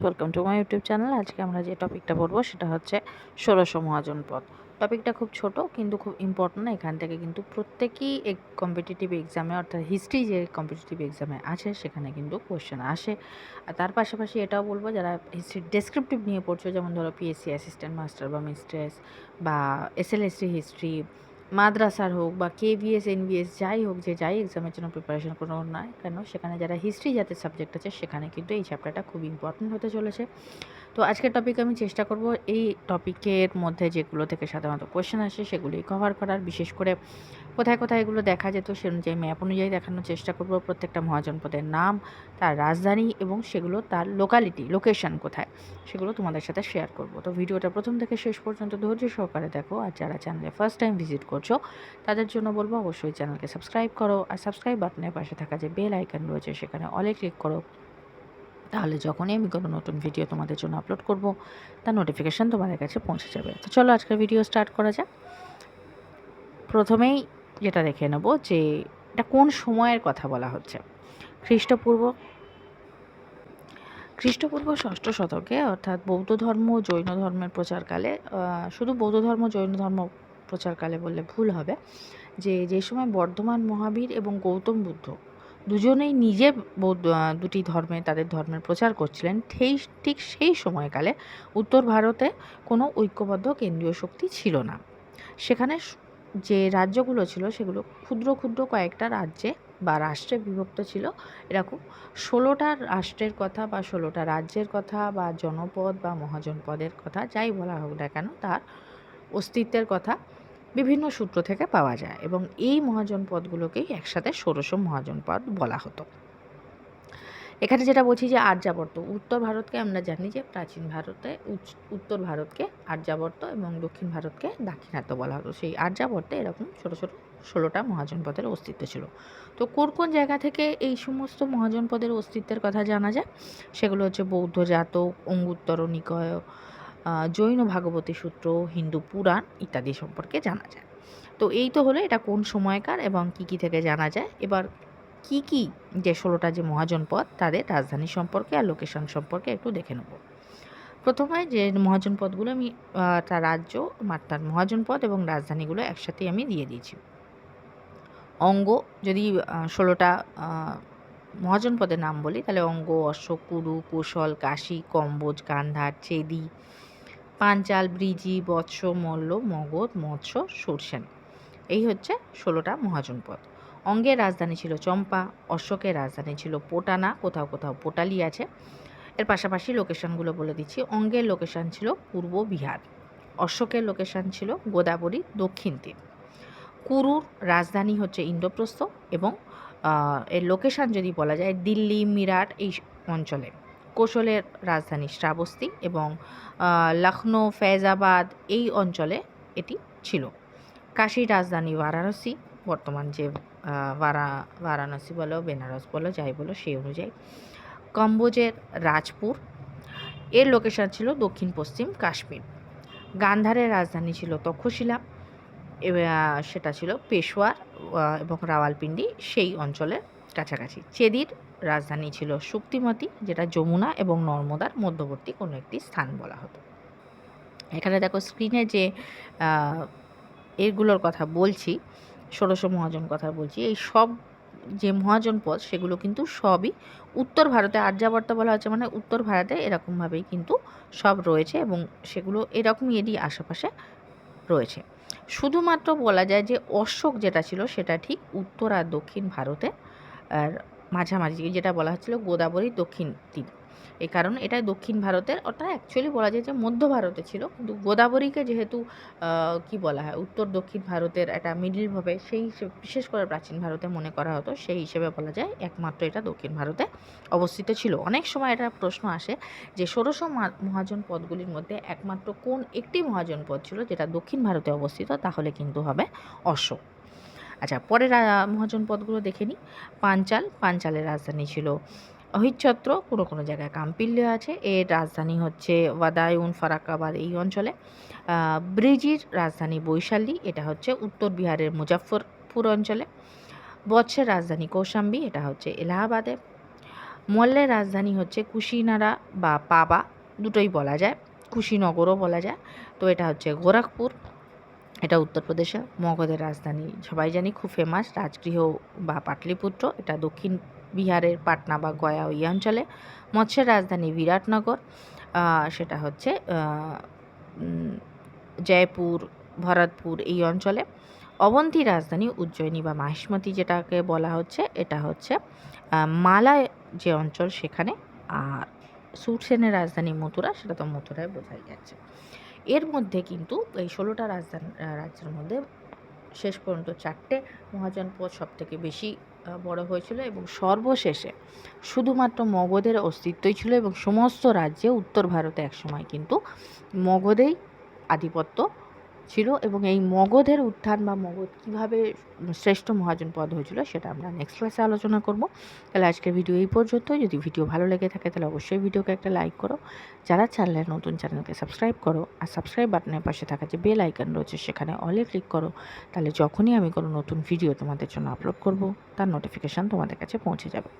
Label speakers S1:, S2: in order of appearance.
S1: Welcome to my YouTube channel আজকে আমরা যে টপিকটা বলব সেটা হচ্ছে ষোড়শ মহাজন পদ। টপিকটা খুব ছোট কিন্তু খুব ইম্পর্ট্যান্ট এখান থেকে কিন্তু প্রত্যেকই এক কম্পিটিটিভ এক্সামে অর্থাৎ হিস্ট্রি যে কম্পিটিটিভ এক্সামে আছে, সেখানে কিন্তু কোশ্চেন আসে। আর তার পাশাপাশি এটাও বলব, যারা হিস্ট্রি ডেসক্রিপটিভ নিয়ে পড়ছো, যেমন ধরো পিএসসি অ্যাসিস্ট্যান্ট মাস্টার বা মিস্ট্রেস বা এসএলএসসি হিস্ট্রি মাদ্রাসার হোক বা কেভিএস এনভিএস যাই হোক, যে যাই এক্সামের জন্য প্রিপারেশন কোনো নয় কেন? সেখানে যারা হিস্ট্রি জাতের সাবজেক্ট আছে, সেখানে কিন্তু এই চ্যাপ্টারটা খুব ইম্পর্টেন্ট হতে চলেছে। তো আজকের টপিক আমি চেষ্টা করব এই টপিকের মধ্যে যেগুলো থেকে সাধারণত কোয়েশ্চেন আসে সেগুলি কভার করার। বিশেষ করে কোথায় কোথায় এগুলো দেখা যেত সে অনুযায়ী ম্যাপ অনুযায়ী দেখানোর চেষ্টা করব প্রত্যেকটা মহাজনপদের নাম, তার রাজধানী এবং সেগুলো তার লোকালিটি লোকেশন কোথায় সেগুলো তোমাদের সাথে শেয়ার করব। তো ভিডিওটা প্রথম থেকে শেষ পর্যন্ত ধৈর্য সহকারে দেখো আর যারা চ্যানেলে ফার্স্ট টাইম ভিজিট করছ তাদের জন্য বলব অবশ্যই চ্যানেলকে সাবস্ক্রাইব করো আর সাবস্ক্রাইব বাটনের পাশে থাকা যে বেল আইকন রয়েছে সেখানে অলে ক্লিক করো। তাহলে যখনই আমি কোনো নতুন ভিডিও তোমাদের জন্য আপলোড করব, তার নোটিফিকেশান তোমাদের কাছে পৌঁছে যাবে। তো চলো আজকের ভিডিও স্টার্ট করা যাক। প্রথমেই যেটা দেখে নেব যে এটা কোন সময়ের কথা বলা হচ্ছে। খ্রিস্টপূর্ব খ্রিস্টপূর্ব ষষ্ঠ শতকে অর্থাৎ বৌদ্ধ ধর্ম, জৈন ধর্মের প্রচারকালে শুধু বৌদ্ধ ধর্ম, জৈন ধর্ম প্রচারকালে বললে ভুল হবে, যে যে সময় বর্ধমান মহাবীর এবং গৌতম বুদ্ধ দুজনেই নিজে দুটি ধর্মে তাদের ধর্মের প্রচার করছিলেন। সেই, ঠিক সেই সময়কালে উত্তর ভারতে কোনো ঐক্যবদ্ধ কেন্দ্রীয় শক্তি ছিল না। সেখানে যে রাজ্যগুলো ছিল সেগুলো ক্ষুদ্র ক্ষুদ্র কয়েকটা রাজ্যে বা রাষ্ট্রে বিভক্ত ছিল। এরকম ষোলোটা রাষ্ট্রের কথা বা ষোলোটা রাজ্যের কথা বা জনপদ বা মহাজনপদের কথা, যাই বলা হোক না কেন, তার অস্তিত্বের কথা বিভিন্ন সূত্র থেকে পাওয়া যায় এবং এই মহাজনপদগুলোকেই একসাথে ষোড়শ মহাজনপদ বলা হতো। এখানে যেটা বলছি যে আর্যাবর্ত উত্তর ভারতকে আমরা জানি যে প্রাচীন ভারতে উত্তর ভারতকে আর্যাবর্ত এবং দক্ষিণ ভারতকে দাক্ষিণাত্য বলা হতো। সেই আর্যাবর্তে এরকম ছোটো ছোটো ষোলোটা মহাজনপদের অস্তিত্ব ছিল। তো কোন কোন জায়গা থেকে এই সমস্ত মহাজনপদের অস্তিত্বের কথা জানা যায়? সেগুলো হচ্ছে বৌদ্ধ জাতক, অঙ্গুত্তর, নিকয় জৈন ভাগবতী সূত্র, হিন্দু পুরাণ ইত্যাদি সম্পর্কে জানা যায়। তো এই তো হলো এটা কোন সময়কার এবং কি কি থেকে জানা যায়। এবার কি কি যে ষোলোটা যে মহাজনপদ তাদের রাজধানী সম্পর্কে আর লোকেশন সম্পর্কে একটু দেখে নেব। প্রথমে যে মহাজনপদগুলো আমি তার রাজ্য তার মহাজনপদ এবং রাজধানীগুলো একসাথেই আমি দিয়ে দিয়েছি। অঙ্গ, যদি ষোলোটা মহাজনপদের নাম বলি, তাহলে অঙ্গ, অশোক, কুরু, কৌশল, কাশী, কম্বোজ গান্ধার চেদি পাঞ্চাল, ব্রিজি, বৎস, মল্ল, মগধ, মৎস্য সুরসেন এই হচ্ছে ষোলোটা মহাজনপদ অঙ্গের রাজধানী ছিল চম্পা, অশোকের রাজধানী ছিল পোটানা, কোথাও কোথাও পোটালি আছে। এর পাশাপাশি লোকেশানগুলো বলে দিচ্ছি। অঙ্গের লোকেশান ছিল পূর্ব বিহার, অশোকের লোকেশান ছিল গোদাবরী, দক্ষিণ তীর। কুরুর রাজধানী হচ্ছে ইন্দ্রপ্রস্থ এবং এর লোকেশান যদি বলা যায় দিল্লি, মিরাট, এই অঞ্চলে। কৌশলের রাজধানী শ্রাবস্তি এবং লখনৌ ফৈজাবাদ এই অঞ্চলে এটি ছিল। কাশীর রাজধানী বারাণসী, বর্তমান যে বারা, বারাণসী বলো, বেনারস বলো, যাই বলো, সেই অনুযায়ী। কম্বোজের রাজপুর, এর লোকেশন ছিল দক্ষিণ পশ্চিম কাশ্মীর। গান্ধারের রাজধানী ছিল তক্ষশিলা সেটা ছিল পেশোয়ার এবং রাওয়ালপিন্ডি, সেই অঞ্চলের কাছাকাছি। চেদির রাজধানী ছিল শুক্তিমতি যেটা যমুনা এবং নর্মদার মধ্যবর্তী কোনো একটি স্থান বলা হতো। এখানে দেখো স্ক্রিনে যে এগুলোর কথা বলছি, ষোড়শ মহাজন কথা বলছি, এই সব যে মহাজন পদ, সেগুলো কিন্তু সবই উত্তর ভারতে, আর্যাবর্ত বলা হচ্ছে মানে উত্তর ভারতে এরকমভাবেই কিন্তু সব রয়েছে এবং সেগুলো এরকমই এরই আশেপাশে রয়েছে। শুধুমাত্র বলা যায় যে অশোক যেটা ছিল, সেটা ঠিক উত্তর আর দক্ষিণ ভারতে আর মাঝামাঝি যেটা বলা হচ্ছিল গোদাবরী দক্ষিণ তীর। এই কারণ এটা দক্ষিণ ভারতের, অর্থাৎ অ্যাকচুয়ালি বলা যায় যে মধ্য ভারতে ছিল। কিন্তু গোদাবরীকে যেহেতু কি বলা হয়, উত্তর দক্ষিণ ভারতের একটা মিডিলভাবে সেই হিসেবে, বিশেষ করে প্রাচীন ভারতে মনে করা হতো, সেই হিসেবে বলা যায় একমাত্র এটা দক্ষিণ ভারতে অবস্থিত ছিল। অনেক সময় এটা প্রশ্ন আসে যে ষোড়শ মহাজন পদগুলির মধ্যে একমাত্র কোন একটি মহাজন পদ ছিল যেটা দক্ষিণ ভারতে অবস্থিত, তাহলে কিন্তু হবে অশোক। আচ্ছা পরের মহাজন পদগুলো দেখে নিই। পাঞ্চাল, পাঞ্চালের রাজধানী ছিল অহিচ্ছত্র, কোনো কোনো জায়গায় কাম্পিল্য আছে। এর রাজধানী হচ্ছে ওয়াদায়ুন ফারাক্কাবাদ এই অঞ্চলে। ব্রিজির রাজধানী বৈশালী, এটা হচ্ছে উত্তর বিহারের মুজাফরপুর অঞ্চলে। বৎসের রাজধানী কৌশাম্বী, এটা হচ্ছে এলাহাবাদে। মল্লের রাজধানী হচ্ছে কুশিনারা বা পাবা, দুটোই বলা যায়। কুশিনগরও বলা যায়। তো এটা হচ্ছে গোরখপুর। এটা উত্তরপ্রদেশে মগধের রাজধানী। সবাই জানি খুব ফেমাস রাজগৃহ বা পাটলিপুত্র। এটা দক্ষিণ বিহারের পাটনা বা গয়া ওই অঞ্চলে। মৎস্যের রাজধানী বিরাটনগর। সেটা হচ্ছে জয়পুর, ভরতপুর এই অঞ্চলে। অবন্তী রাজধানী উজ্জয়িনী বা মাহিষ্মতি যেটাকে বলা হচ্ছে, এটা হচ্ছে মালায় যে অঞ্চল সেখানে। আর সুরসেনের রাজধানী মথুরা, সেটা তো মথুরায় বোঝাই যাচ্ছে এর মধ্যে কিন্তু এই ষোলোটা রাজধানী রাজ্যের মধ্যে শেষ পর্যন্ত চারটে মহাজনপদ সব থেকে বেশি বড় হয়েছিল এবং সর্বশেষে শুধুমাত্র মগধের অস্তিত্বই ছিল এবং সমস্ত রাজ্যে উত্তর ভারতে একসময় কিন্তু মগধেই আধিপত্য ছিল এবং এই মগধের উত্থান বা মগধ কীভাবে শ্রেষ্ঠ মহাজন পদ হয়েছিল সেটা আমরা নেক্সট ক্লাসে আলোচনা করব। তাহলে আজকের ভিডিও এই পর্যন্ত যদি ভিডিও ভালো লেগে থাকে তাহলে অবশ্যই ভিডিওকে একটা লাইক করো। যারা চ্যানেলে নতুন চ্যানেলকে সাবস্ক্রাইব করো আর সাবস্ক্রাইব বাটনের পাশে থাকা যে বেল আইকন রয়েছে সেখানে অলে ক্লিক করো। তাহলে যখনই আমি কোনো নতুন ভিডিও তোমাদের জন্য আপলোড করব, তার নোটিফিকেশান তোমাদের কাছে পৌঁছে যাবে।